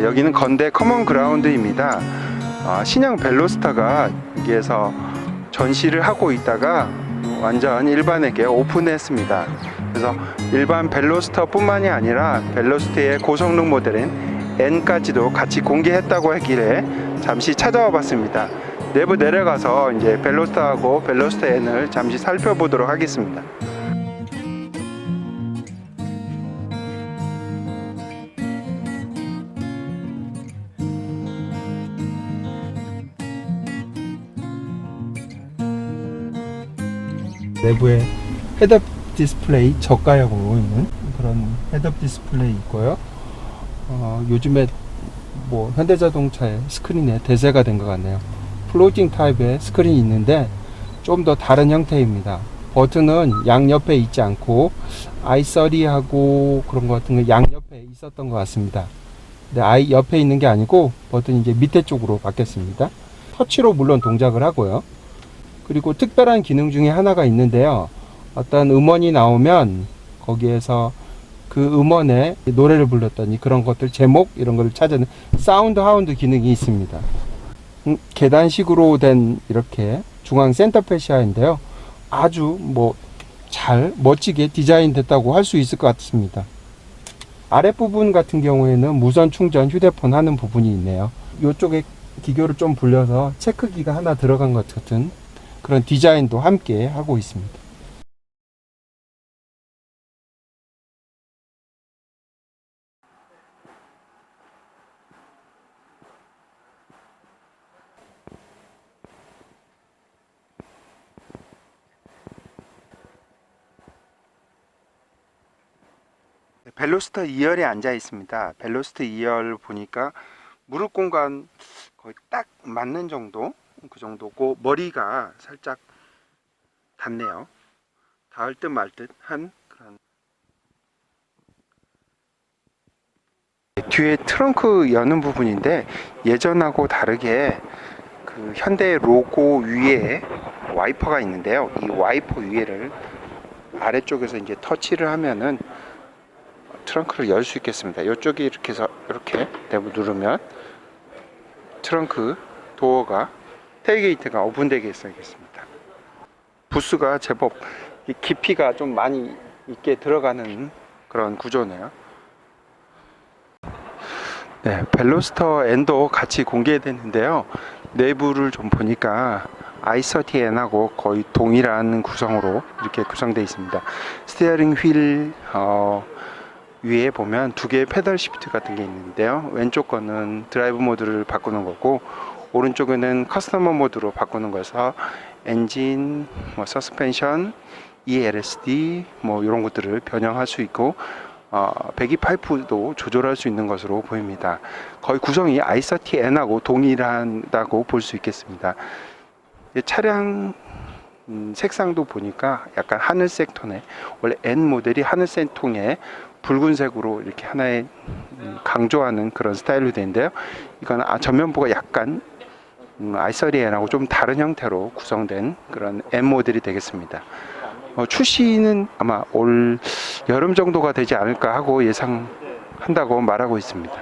여기는 건대 커먼 그라운드입니다. 아, 신형 벨로스타가 여기에서 전시를 하고 있다가 완전 일반에게 오픈했습니다. 그래서 일반 벨로스터뿐만이 아니라 벨로스터의 고성능 모델인 N까지도 같이 공개했다고 하길래 잠시 찾아와 봤습니다. 내부 내려가서 이제 벨로스터하고 벨로스터 N을 잠시 살펴보도록 하겠습니다. 내부에 헤드업 디스플레이 저가형으로 있는 그런 헤드업 디스플레이 있고요. 어, 요즘에 뭐 현대자동차의 스크린에 대세가 된 것 같네요. 플로팅 타입의 스크린이 있는데 좀 더 다른 형태입니다. 버튼은 양옆에 있지 않고 i30하고 그런 것 같은 거 양옆에 있었던 것 같습니다. 근데 i 옆에 있는 게 아니고 버튼이 이제 밑에 쪽으로 바뀌었습니다. 터치로 물론 동작을 하고요. 그리고 특별한 기능 중에 하나가 있는데요. 어떤 음원이 나오면 거기에서 그 음원에 노래를 불렀더니 그런 것들 제목 이런 걸 찾아는 사운드 하운드 기능이 있습니다. 음, 계단식으로 된 이렇게 중앙 센터 페시아인데요. 아주 뭐 잘 멋지게 디자인 됐다고 할 수 있을 것 같습니다. 아랫부분 같은 경우에는 무선 충전 휴대폰 하는 부분이 있네요. 이쪽에 기교를 좀 불려서 체크기가 하나 들어간 것 같은 그런 디자인도 함께 하고 있습니다. 벨로스터 2열에 앉아 있습니다. 벨로스터 2열 보니까 무릎 공간 거의 딱 맞는 정도 그 정도고 머리가 살짝 닿네요. 닿을 듯 말 듯 한 그런 뒤에 트렁크 여는 부분인데 예전하고 다르게 그 현대 로고 위에 와이퍼가 있는데요. 이 와이퍼 위에를 아래쪽에서 이제 터치를 하면은 트렁크를 열 수 있겠습니다. 이쪽이 이렇게 해서 이렇게 누르면 트렁크 도어가 테일게이트가 오픈되게 있어야겠습니다. 부스가 제법 이 깊이가 좀 많이 있게 들어가는 그런 구조네요. 네, 벨로스터 N도 같이 공개됐는데요. 내부를 좀 보니까 i30N하고 거의 동일한 구성으로 이렇게 구성되어 있습니다. 스티어링 휠 어, 위에 보면 두 개의 페달 시프트 같은 게 있는데요. 왼쪽 거는 드라이브 모드를 바꾸는 거고 오른쪽에는 커스터머 모드로 바꾸는 거여서 엔진, 뭐 서스펜션, ELSD 뭐 이런 것들을 변형할 수 있고 어, 배기 파이프도 조절할 수 있는 것으로 보입니다. 거의 구성이 i30N하고 동일하다고 볼 수 있겠습니다. 이 차량 음, 색상도 보니까 약간 하늘색 톤에 원래 N 모델이 하늘색 톤에 붉은색으로 이렇게 하나의 음, 강조하는 그런 스타일로 되는데요. 이거는 아, 전면부가 약간 음, i30N하고 좀 다른 형태로 구성된 그런 M 모델이 되겠습니다. 어, 출시는 아마 올 여름 정도가 되지 않을까 하고 예상한다고 말하고 있습니다.